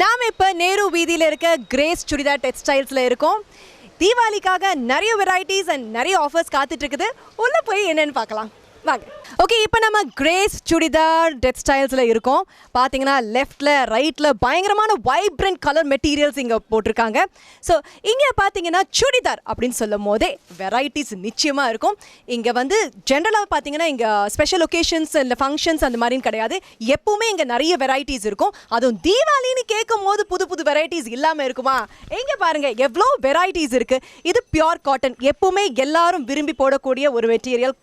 நாம் இப்போ நேரு வீதியில் இருக்க கிரேஸ் சுடிதார் டெக்ஸ்டைல்ஸில் இருக்கோம். தீபாவளிக்காக நிறைய வெரைட்டிஸ் அண்ட் நிறைய ஆஃபர்ஸ் காத்துட்ருக்குது உள்ளே போய் என்னென்னு பார்க்கலாம். வாங்க. ஓகே இப்போ நம்ம கிரேஸ் சுடிதார் டெத் ஸ்டைல்ஸில் இருக்கோம். பார்த்தீங்கன்னா லெஃப்டில் ரைட்டில் பயங்கரமான வைப்ரண்ட் கலர் மெட்டீரியல்ஸ் இங்கே போட்டிருக்காங்க. ஸோ இங்கே பார்த்தீங்கன்னா சுடிதார் அப்படின்னு சொல்லும் போதே வெரைட்டிஸ் நிச்சயமாக இருக்கும். இங்கே வந்து ஜென்ரலாக பார்த்தீங்கன்னா இங்கே ஸ்பெஷல் ஒகேஷன்ஸ் இல்லை ஃபங்க்ஷன்ஸ் அந்த மாதிரின்னு கிடையாது. எப்பவுமே இங்கே நிறைய வெரைட்டிஸ் இருக்கும். அதுவும் தீபாவளின்னு கேட்கும் போது புது புது வெரைட்டிஸ் இல்லாமல் இருக்குமா? இங்கே பாருங்கள் எவ்வளோ வெரைட்டிஸ் இருக்குது இது பியோர் காட்டன் எப்பவுமே எல்லாரும் விரும்பி போடக்கூடிய ஒரு மெட்டீரியல்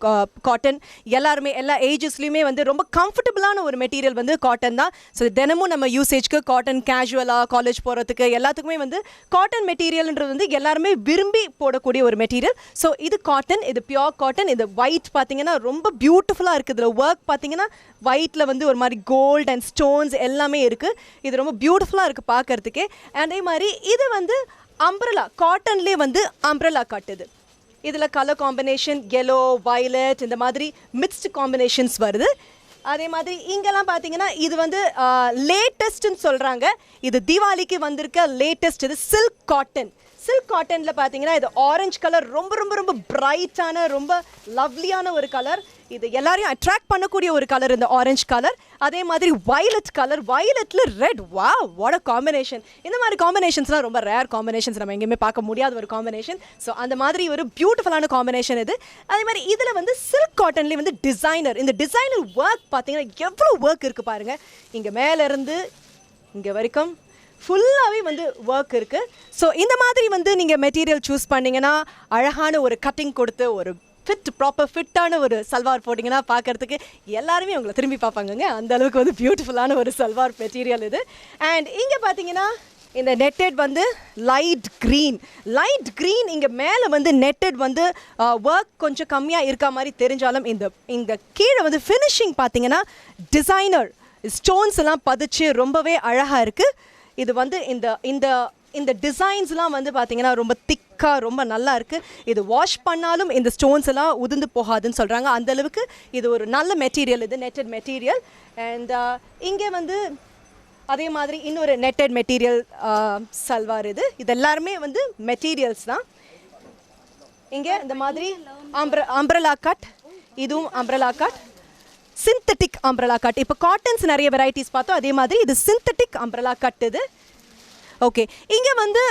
காட்டன் uh, எல்லாருமே எல்லா ஏஜஸ்லையுமே வந்து ரொம்ப கம்ஃபர்டபுளான ஒரு மெட்டீரியல் வந்து காட்டன் தான். ஸோ தினமும் நம்ம யூசேஜ்க்கு காட்டன் கேஷுவலாக காலேஜ் போகிறதுக்கு எல்லாத்துக்குமே வந்து காட்டன் மெட்டீரியல்ன்றது வந்து எல்லாருமே விரும்பி போடக்கூடிய ஒரு மெட்டீரியல் ஸோ இது காட்டன் இது பியோர் காட்டன் இது ஒயிட் பார்த்தீங்கன்னா ரொம்ப பியூட்டிஃபுல்லாக இருக்குது இதில் ஒர்க் பார்த்தீங்கன்னா ஒயிட்டில் வந்து ஒரு மாதிரி கோல்ட் அண்ட் ஸ்டோன்ஸ் எல்லாமே இருக்குது இது ரொம்ப பியூட்டிஃபுல்லாக இருக்குது பார்க்குறதுக்கே அதே மாதிரி இது வந்து அம்ப்ரலா காட்டன்லேயே வந்து அம்ப்ரலா காட்டுது இதில் கலர் காம்பினேஷன் எல்லோ வயலட் இந்த மாதிரி மிக்ஸ்டு காம்பினேஷன்ஸ் வருது. அதே மாதிரி இங்கெல்லாம் பார்த்தீங்கன்னா இது வந்து லேட்டஸ்ட்னு சொல்கிறாங்க இது தீபாவளிக்கு வந்திருக்க லேட்டஸ்ட் இது சில்க் காட்டன் சில்க் காட்டனில் பார்த்தீங்கன்னா இது ஆரஞ்சு கலர் ரொம்ப ரொம்ப ரொம்ப பிரைட்டான ரொம்ப லவ்லியான ஒரு கலர் இது எல்லாரையும் அட்ராக்ட் பண்ணக்கூடிய ஒரு கலர் இந்த ஆரஞ்சு கலர் அதே மாதிரி வயலட் கலர் வயலட்டில் ரெட் வா வாட் அ காம்பினேஷன் இந்த மாதிரி காம்பினேஷன்ஸ்லாம் ரொம்ப ரேர் காம்பினேஷன்ஸ் நம்ம எங்கேயுமே பார்க்க முடியாத ஒரு காம்பினேஷன் ஸோ அந்த மாதிரி ஒரு பியூட்டிஃபுல்லான காம்பினேஷன் இது. அதே மாதிரி இதில் வந்து சில்க் காட்டன்லேயே வந்து டிசைனர் இந்த டிசைனர் ஒர்க் பார்த்தீங்கன்னா எவ்வளோ ஒர்க் இருக்குது பாருங்கள் இங்கே மேலேருந்து இங்கே வரைக்கும் ஃபுல்லாகவே வந்து ஒர்க் இருக்குது ஸோ இந்த மாதிரி வந்து நீங்கள் மெட்டீரியல் சூஸ் பண்ணீங்கன்னா அழகான ஒரு கட்டிங் கொடுத்து ஒரு ஃபிட் ப்ராப்பர் ஃபிட்டான ஒரு சல்வார் போட்டிங்கன்னா பார்க்கறதுக்கு எல்லாருமே உங்களை திரும்பி பார்ப்பாங்கங்க. அந்த அளவுக்கு வந்து பியூட்டிஃபுல்லான ஒரு சல்வார் மெட்டீரியல் இது. அண்ட் இங்கே பார்த்தீங்கன்னா இந்த நெட்டட் வந்து லைட் க்ரீன் லைட் க்ரீன் இங்கே மேலே வந்து நெட்டட் வந்து ஒர்க் கொஞ்சம் கம்மியாக இருக்க மாதிரி தெரிஞ்சாலும் இந்த இங்கே கீழே வந்து ஃபினிஷிங் பார்த்தீங்கன்னா டிசைனர் ஸ்டோன்ஸ் எல்லாம் பதிச்சு ரொம்பவே அழகாக இருக்குது இது வந்து இந்த இந்த இந்த டிசைன்ஸ்லாம் வந்து பார்த்தீங்கன்னா ரொம்ப திக்காக ரொம்ப நல்லா இருக்குது இது வாஷ் பண்ணாலும் இந்த ஸ்டோன்ஸ் எல்லாம் உதிர்ந்து போகாதுன்னு சொல்கிறாங்க அந்த அளவுக்கு இது ஒரு நல்ல மெட்டீரியல் இது நெட்டட் மெட்டீரியல் அண்ட் இங்கே வந்து அதே மாதிரி இன்னொரு நெட்டட் மெட்டீரியல் uh, சல்வார் இது. இது எல்லாருமே வந்து மெட்டீரியல்ஸ் தான். இங்கே இந்த மாதிரி அம்ப்ர அம்ப்ரலா கட் இதுவும் umbrella cut synthetic umbrella cut இப்போ காட்டன்ஸ் நிறைய வெரைட்டிஸ் பார்த்தோம். அதே மாதிரி இது சிந்தட்டிக் அம்ப்ரலா கட் இது. ஓகே இங்கே வந்து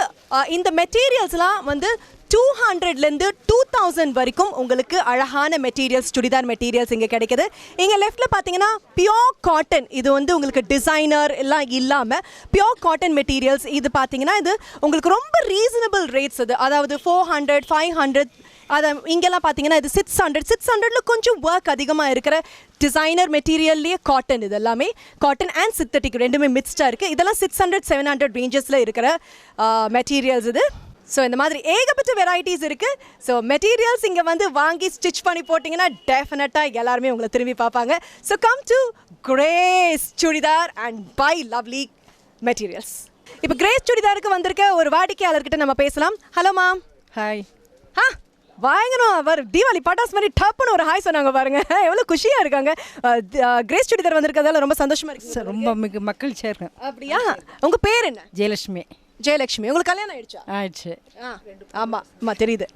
இந்த மெட்டீரியல்ஸ்லாம் வந்து டூ ஹண்ட்ரட்லேருந்து டூ தௌசண்ட் வரைக்கும் உங்களுக்கு அழகான மெட்டீரியல்ஸ் சுடிதார் மெட்டீரியல்ஸ் இங்கே கிடைக்குது. இங்கே லெஃப்ட்டில் பார்த்தீங்கன்னா பியோர் காட்டன் இது வந்து உங்களுக்கு டிசைனர் எல்லாம் இல்லாமல் பியோர் காட்டன் மெட்டீரியல்ஸ் இது பார்த்தீங்கன்னா இது உங்களுக்கு ரொம்ப ரீசனபிள் ரேட்ஸ் இது. அதாவது ஃபோர் ஹண்ட்ரட் ஃபைவ் ஹண்ட்ரட் அதை இங்கெல்லாம் பார்த்தீங்கன்னா இது சிக்ஸ் ஹண்ட்ரட் சிக்ஸ் ஹண்ட்ரடில் கொஞ்சம் ஒர்க் அதிகமாக இருக்கிற டிசைனர் மெட்டீரியல்லையே காட்டன் இது எல்லாமே. காட்டன் அண்ட் சித்தட்டிக் ரெண்டுமே மிக்ஸ்டாக இருக்குது இதெல்லாம் சிக்ஸ் ஹண்ட்ரட் செவன் ஹண்ட்ரட் ரேஞ்சஸில் இருக்கிற மெட்டீரியல்ஸ் இது. ஸோ இந்த மாதிரி ஏகப்பட்ட வெரைட்டிஸ் இருக்குது ஸோ மெட்டீரியல்ஸ் இங்கே வந்து வாங்கி ஸ்டிச் பண்ணி போட்டிங்கன்னா டெஃபினட்டாக எல்லாருமே உங்களை திரும்பி பார்ப்பாங்க. So come to Grace churidar and by lovely materials இப்போ கிரேஸ் சுடிதாருக்கு வந்திருக்க ஒரு வாடிக்கையாளர்கிட்ட நம்ம பேசலாம். ஹலோ மேம் ஹாய் ஆ வாங்கணும் அவர் தீபாவளி பட்டாஸ் மாதிரி டப்புன்னு ஒரு ஹாய் சொன்னாங்க பாருங்க. எவ்வளோ குஷியா இருக்காங்க. கிரேஸ் சுடிதார் வந்திருக்கிறதால ரொம்ப சந்தோஷமா இருக்கு. சார் ரொம்ப மிக மக்கள் சேர்க்கேன் அப்படியா? உங்க பேர் என்ன? ஜெயலட்சுமி. ஜெயலட்சுமி. உங்களுக்கு கல்யாணம் ஆயிடுச்சா? ஆயிடுச்சு. ஆ ஆமா ஆமா தெரியுது.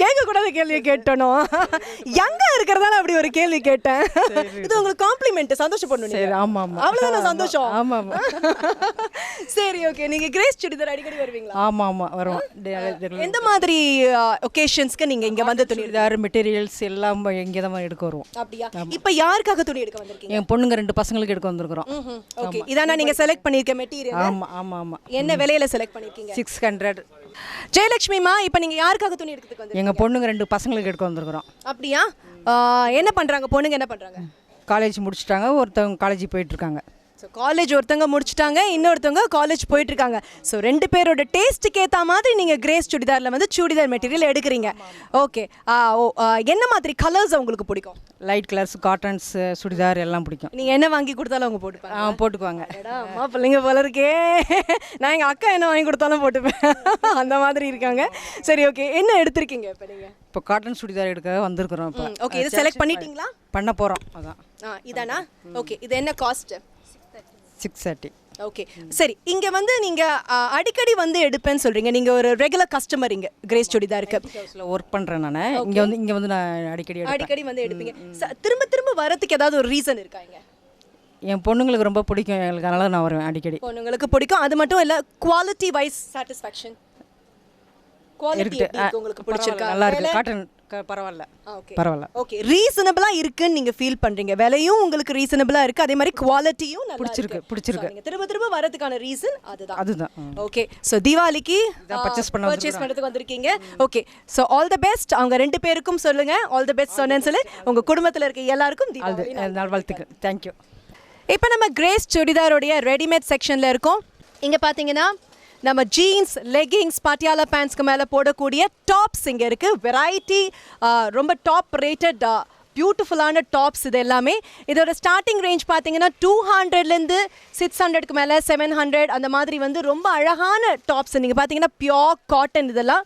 கேட்க கூடாத கேள்வியை கேட்டனோ? யங்கா இருக்கிறதால அப்படி ஒரு கேள்வி கேட்டேன். இது உங்களுக்கு காம்ப்ளிமெண்ட் சந்தோஷப்படணும் சரி. ஆமாம் ஆமாம் அவ்வளவுதானே சந்தோஷம்? ஆமாம் ஆமாம் சரி ஓகே நீங்க கிரேஸ் சுடிதார் அடிக்கடி வருவீங்களா? ஆமாம் ஆமாம் வரும் எந்த மாதிரி ஒகேஷன்ஸ்க்கு நீங்க இங்க வந்து சுடிதார் மெட்டீரியல்ஸ் எல்லாம் இங்கே தான் எடுக்க வருவோம். அப்படியா? இப்போ யாருக்காக துணி எடுக்க வந்திருக்கீங்க? என் பொண்ணுங்க ரெண்டு பசங்களுக்கு எடுக்க வந்திருக்கிறோம். ஓகே இதானா நீங்க செலக்ட் பண்ணிருக்க மெட்டீரியல் ஆமாம் ஆமாம் ஆமாம் என்ன விலையில செலக்ட் பண்ணிருக்கீங்க சிக்ஸ் ஹண்ட்ரட் ஜெயலட்சுமிமா இப்போ நீங்க யாருக்காக துணி எடுக்கிறதுக்கு வந்து எங்கள் பொண்ணுங்க ரெண்டு பசங்களுக்கு எடுக்க வந்திருக்கிறோம். அப்படியா? ஆ, என்ன பண்றாங்க? பொண்ணுங்க என்ன பண்றாங்க? காலேஜ் முடிச்சிட்டாங்க ஒருத்தவங்க காலேஜ் போயிட்டுருக்காங்க ஸோ காலேஜ் ஒருத்தவங்க முடிச்சிட்டாங்க இன்னொருத்தவங்க காலேஜ் போயிட்டு இருக்காங்க ஸோ ரெண்டு பேரோட டேஸ்ட்டுக்கு ஏற்ற மாதிரி நீங்கள் கிரேஸ் சுடிதாரில் வந்து சுடிதார் மெட்டீரியல் எடுக்கிறீங்க. ஓகே ஓ என்ன மாதிரி கலர்ஸ் உங்களுக்கு பிடிக்கும்? லைட் கலர்ஸ் காட்டன்ஸ் சுடிதார் எல்லாம் பிடிக்கும். நீங்கள் என்ன வாங்கி கொடுத்தாலும் அவங்க போட்டுப்பாங்க. ஆ போட்டுக்குவாங்க. பிள்ளைங்க போல இருக்கே. நான் எங்கள் அக்கா என்ன வாங்கி கொடுத்தாலும் போட்டுப்பேன். அந்த மாதிரி இருக்காங்க. சரி ஓகே என்ன எடுத்திருக்கீங்க இப்போ நீங்கள் இப்போ காட்டன் சுடிதார் எடுக்க வந்திருக்கிறோம் இப்போ. ஓகே இது செலக்ட் பண்ணிட்டீங்களா? பண்ண போகிறோம் அதான். இதானா? ஓகே இது என்ன காஸ்ட் சிக்ஸ் தேர்ட்டி ஓகே சரி இங்க வந்து நீங்க ஆ, அடிக்கடி வந்து எடுப்பேன்னு சொல்றீங்க. நீங்க ஒரு ரெகுலர் கஸ்டமர் இங்க கிரேஸ் சுடிதாருக்கு ஒர்க் பண்ணுறேன் நான். இங்கே வந்து இங்கே வந்து நான் அடிக்கடி அடிக்கடி வந்து எடுப்பீங்க. திரும்ப திரும்ப வரதுக்கு ஏதாவது ஒரு ரீசன் இருக்கா இங்க? என் பொண்ணுங்களுக்கு ரொம்ப பிடிக்கும். எங்களுக்கு அதனால நான் வருவேன் அடிக்கடி. பொண்ணுங்களுக்கு பிடிக்கும். அது மட்டும் இல்ல குவாலிட்டி வைஸ் சாட்டிஸ்ஃபேக்ஷன் குவாலிட்டி இருக்குது உங்களுக்கு பிடிச்சிருக்கா? நல்லா இருக்கு. காட்டன் பரவாயில்ல. ஓகே. பரவாயில்ல. ஓகே ரீசனபிளா இருக்குன்னு நீங்க ஃபீல் பண்றீங்க. விலையும் உங்களுக்கு ரீசனபிளா இருக்கு. அதே மாதிரி குவாலிட்டியும் பிடிச்சிருக்கு. பிடிச்சிருக்கு. திரும்ப திரும்ப வரதுக்கான ரீசன் அதுதான். அதுதான். ஓகே. ஸோ தீபாவளிக்கு purchase பண்ண பர்ச்சேஸ் பண்ணுறதுக்கு வந்திருக்கீங்க. Okay. So all the best அவங்க ரெண்டு பேருக்கும் சொல்லுங்க. ஆல் த பெஸ்ட் சொன்னேன்னு சொல்லி உங்க குடும்பத்துல இருக்க எல்லாருக்கும் தீபாவளி நாள் வாழ்த்துக்கள் தேங்க்யூ இப்போ நம்ம கிரேஸ் சுடிதாரோடைய ரெடிமேட் செக்ஷனில் இருக்கோம். இங்கே பார்த்தீங்கன்னா நம்ம ஜீன்ஸ் லெகிங்ஸ் பாட்டியாலா பேண்ட்ஸ்க்கு மேலே போடக்கூடிய டாப்ஸ் இங்கே இருக்குது வெரைட்டி ரொம்ப டாப் ரேட்டட் பியூட்டிஃபுல்லான டாப்ஸ் இது எல்லாமே. இதோட ஸ்டார்டிங் ரேஞ்ச் பார்த்தீங்கன்னா டூ ஹண்ட்ரட்லேருந்து சிக்ஸ் ஹண்ட்ரட்க்கு மேலே செவன் ஹண்ட்ரட் அந்த மாதிரி வந்து ரொம்ப அழகான டாப்ஸ் நீங்கள் பார்த்தீங்கன்னா பியோர் காட்டன் இதெல்லாம்.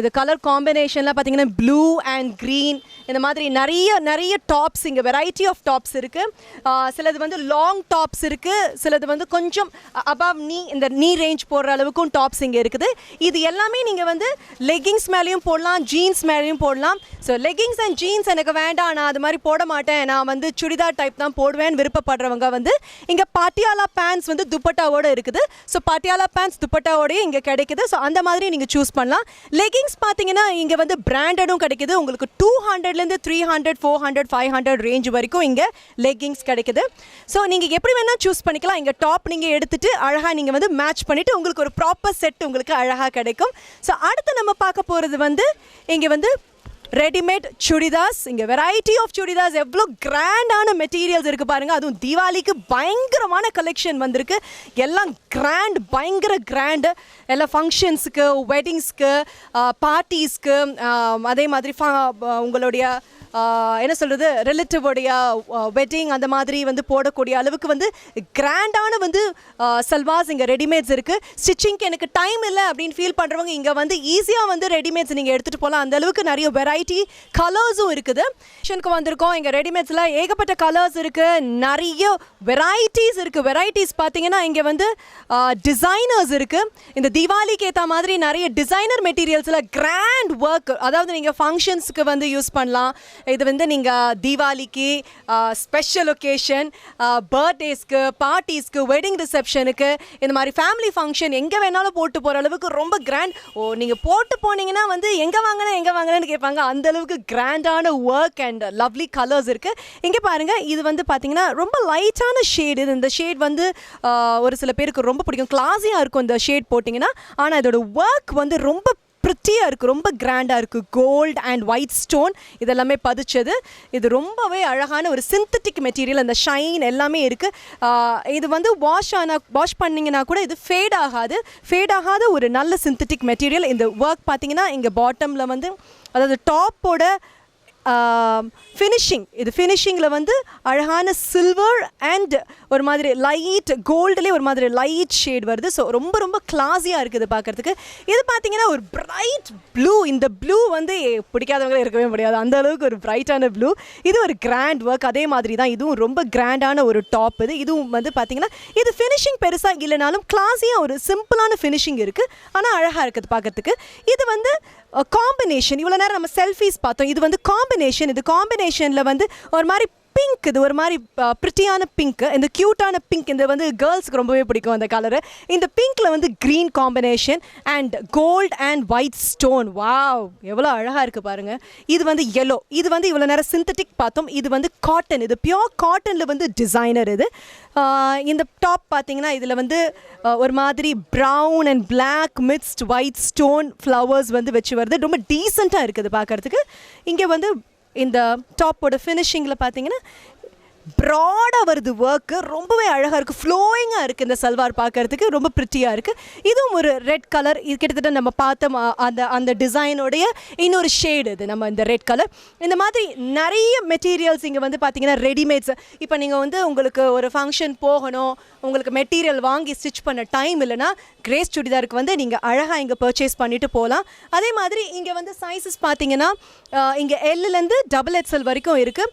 இது கலர் காம்பினேஷனில் பார்த்தீங்கன்னா ப்ளூ அண்ட் க்ரீன் இந்த மாதிரி நிறைய நிறைய டாப்ஸ் இங்கே வெரைட்டி ஆஃப் டாப்ஸ் இருக்குது சிலது வந்து லாங் டாப்ஸ் இருக்குது சிலது வந்து கொஞ்சம் அபவ் நீ இந்த நீ ரேஞ்ச் போடுற அளவுக்கும் டாப்ஸ் இங்கே இருக்குது. இது எல்லாமே நீங்கள் வந்து லெகிங்ஸ் மேலேயும் போடலாம் ஜீன்ஸ் மேலேயும் போடலாம். ஸோ லெகிங்ஸ் அண்ட் ஜீன்ஸ் எனக்கு வேண்டாம் நான் அது மாதிரி போட மாட்டேன். நான் வந்து சுடிதார் டைப் தான் போடுவேன் விருப்பப்படுறவங்க வந்து. இங்கே பாட்டியாலா பேண்ட்ஸ் வந்து துப்பட்டாவோட இருக்குது. ஸோ பாட்டியாலா பேண்ட்ஸ் துப்பட்டாவோடய இங்கே கிடைக்குது. ஸோ அந்த மாதிரி நீங்கள் சூஸ் பண்ணலாம். லெகிங்ஸ் பார்த்தீங்கன்னா இங்கே வந்து பிராண்டடும் கிடைக்குது. உங்களுக்கு டூ ஹண்ட்ரட்லேருந்து three hundred four hundred five hundred range வரைக்கும் இங்கே லெக்கிங்ஸ் கிடைக்குது. ஸோ நீங்கள் எப்படி வேணால் சூஸ் பண்ணிக்கலாம். இங்கே டாப் நீங்கள் எடுத்துகிட்டு அழகாக நீங்கள் வந்து மேட்ச் பண்ணிவிட்டு உங்களுக்கு ஒரு ப்ராப்பர் செட் உங்களுக்கு அழகாக கிடைக்கும். ஸோ அடுத்து நம்ம பார்க்க போகிறது வந்து இங்கே வந்து ரெடிமேட் சுடிதாஸ் இங்கே வெரைட்டி ஆஃப் சுடிதாஸ் எவ்வளோ கிராண்டான மெட்டீரியல்ஸ் இருக்குது பாருங்கள் அதுவும் தீபாவளிக்கு பயங்கரமான கலெக்ஷன் வந்திருக்கு. எல்லாம் கிராண்ட் பயங்கர கிராண்டு எல்லாம் ஃபங்க்ஷன்ஸுக்கு வெட்டிங்ஸ்க்கு பார்ட்டிஸ்க்கு அதே மாதிரி உங்களுடைய என்ன சொல்கிறது ரிலேட்டிவோடைய வெட்டிங் அந்த மாதிரி வந்து போடக்கூடிய அளவுக்கு வந்து கிராண்டான வந்து சல்வாஸ் இங்கே ரெடிமேட்ஸ் இருக்குது ஸ்டிச்சிங்க்கு எனக்கு டைம் இல்லை அப்படின்னு ஃபீல் பண்ணுறவங்க இங்கே வந்து ஈஸியாக வந்து ரெடிமேட்ஸ் நீங்கள் எடுத்துகிட்டு போகலாம் அந்த அளவுக்கு நிறைய வெரைட்டி கலர்ஸும் இருக்குது. ஷனுக்கு வந்திருக்கோம். இங்கே ரெடிமேட்ஸில் ஏகப்பட்ட கலர்ஸ் இருக்குது நிறைய வெரைட்டிஸ் இருக்குது வெரைட்டிஸ் பார்த்தீங்கன்னா இங்கே வந்து டிசைனர்ஸ் இருக்குது இந்த தீபாவளிக்கு ஏற்ற மாதிரி நிறைய டிசைனர் மெட்டீரியல்ஸில் கிராண்ட் ஒர்க் அதாவது நீங்கள் ஃபங்க்ஷன்ஸ்க்கு வந்து யூஸ் பண்ணலாம். இது வந்து நீங்கள் தீபாவளிக்கு ஸ்பெஷல் ஒகேஷன் பர்த்டேஸ்க்கு பார்ட்டிஸ்க்கு வெட்டிங் ரிசப்ஷனுக்கு இந்த மாதிரி ஃபேமிலி ஃபங்க்ஷன் எங்கே வேணாலும் போட்டு போகிற அளவுக்கு ரொம்ப கிராண்ட் ஓ நீங்கள் போட்டு போனீங்கன்னா வந்து எங்கே வாங்கினேன் எங்கே வாங்கினேன்னு கேட்பாங்க. அந்த அளவுக்கு கிராண்டான ஒர்க் அண்ட் லவ்லி கலர்ஸ் இருக்குது இங்கே பாருங்கள் இது வந்து பார்த்தீங்கன்னா ரொம்ப லைட்டான ஷேடு இது இந்த ஷேட் வந்து ஒரு சில பேருக்கு ரொம்ப பிடிக்கும். கிளாஸியாக இருக்கும் இந்த ஷேட் போட்டிங்கன்னா ஆனால் இதோட ஒர்க் வந்து ரொம்ப ப்ரிட்டியாக இருக்குது ரொம்ப கிராண்டாக இருக்குது கோல்ட் அண்ட் ஒயிட் ஸ்டோன் இதெல்லாமே பதிச்சது. இது ரொம்பவே அழகான ஒரு சிந்தட்டிக் மெட்டீரியல் அந்த ஷைன் எல்லாமே இருக்குது இது வந்து வாஷ் ஆனா வாஷ் பண்ணிங்கன்னா கூட இது ஃபேட் ஆகாது. ஃபேட் ஆகாத ஒரு நல்ல சிந்தட்டிக் மெட்டீரியல் இந்த ஒர்க் பார்த்தீங்கன்னா இங்கே பாட்டமில் வந்து அதாவது டாப்போட Um, ஃபினிஷிங் இது ஃபினிஷிங்கில் வந்து அழகான சில்வர் அண்ட் ஒரு மாதிரி லைட் கோல்டுலேயே ஒரு மாதிரி லைட் ஷேட் வருது. ஸோ ரொம்ப ரொம்ப கிளாஸியாக இருக்குது பார்க்குறதுக்கு. இது பார்த்தீங்கன்னா ஒரு பிரைட் ப்ளூ இந்த ப்ளூ வந்து பிடிக்காதவங்களே இருக்கவே முடியாது. அந்த அளவுக்கு ஒரு பிரைட்டான ப்ளூ இது ஒரு கிராண்ட் ஒர்க் அதே மாதிரி தான். இதுவும் ரொம்ப கிராண்டான ஒரு டாப் இது. இதுவும் வந்து பார்த்தீங்கன்னா இது ஃபினிஷிங் பெருசாக இல்லைனாலும் கிளாஸியாக ஒரு சிம்பிளான ஃபினிஷிங் இருக்குது ஆனால் அழகாக இருக்குது பார்க்கறதுக்கு. இது வந்து காம்பினேஷன் இவ்வளோ நேரம் நம்ம செல்ஃபீஸ் பார்த்தோம். இது வந்து காம்பினேஷன் இது காம்பினேஷனில் வந்து ஒரு மாதிரி பிங்க் இது ஒரு மாதிரி பிரிட்டியான பிங்க் இந்த க்யூட்டான பிங்க் இந்த வந்து கேர்ள்ஸ்க்கு ரொம்பவே பிடிக்கும் அந்த கலரு இந்த பிங்க்கில் வந்து green combination and gold and white stone wow எவ்வளோ அழகாக இருக்குது பாருங்கள் இது வந்து எல்லோ இது வந்து இவ்வளோ நேரம் சிந்தட்டிக் பார்த்தோம். இது வந்து காட்டன் இது பியோர் காட்டனில் வந்து டிசைனர் இது. இந்த டாப் பார்த்தீங்கன்னா இதில் வந்து ஒரு மாதிரி brown and black mixed white stone flowers வந்து வச்சு வருது. ரொம்ப டீசெண்டாக இருக்குது பார்க்குறதுக்கு. இங்கே வந்து இந்த டாப்போட ஃபினிஷிங்கில் பார்த்தீங்கன்னா ப்ராடாக வருது ஒர்க்கு ரொம்பவே அழகாக இருக்குது ஃப்ளோயிங்காக இருக்குது இந்த சல்வார் பார்க்கறதுக்கு ரொம்ப ப்ரிட்டியாக இருக்குது இதுவும் ஒரு ரெட் கலர் இது கிட்டத்தட்ட நம்ம பார்த்த அந்த அந்த டிசைனோடைய இன்னொரு ஷேடு இது. நம்ம இந்த ரெட் கலர் இந்த மாதிரி நிறைய மெட்டீரியல்ஸ் இங்கே வந்து பார்த்தீங்கன்னா ரெடிமேட்ஸ் இப்போ நீங்கள் வந்து உங்களுக்கு ஒரு ஃபங்க்ஷன் போகணும் உங்களுக்கு மெட்டீரியல் வாங்கி ஸ்டிச் பண்ண டைம் இல்லைன்னா கிரேஸ் சுடிதாருக்கு வந்து நீங்கள் அழகாக இங்கே பர்ச்சேஸ் பண்ணிட்டு போகலாம் அதே மாதிரி இங்கே வந்து சைஸஸ் பார்த்தீங்கன்னா இங்கே எல்லுலேருந்து டபுள் எக்ஸ்எல் வரைக்கும் இருக்குது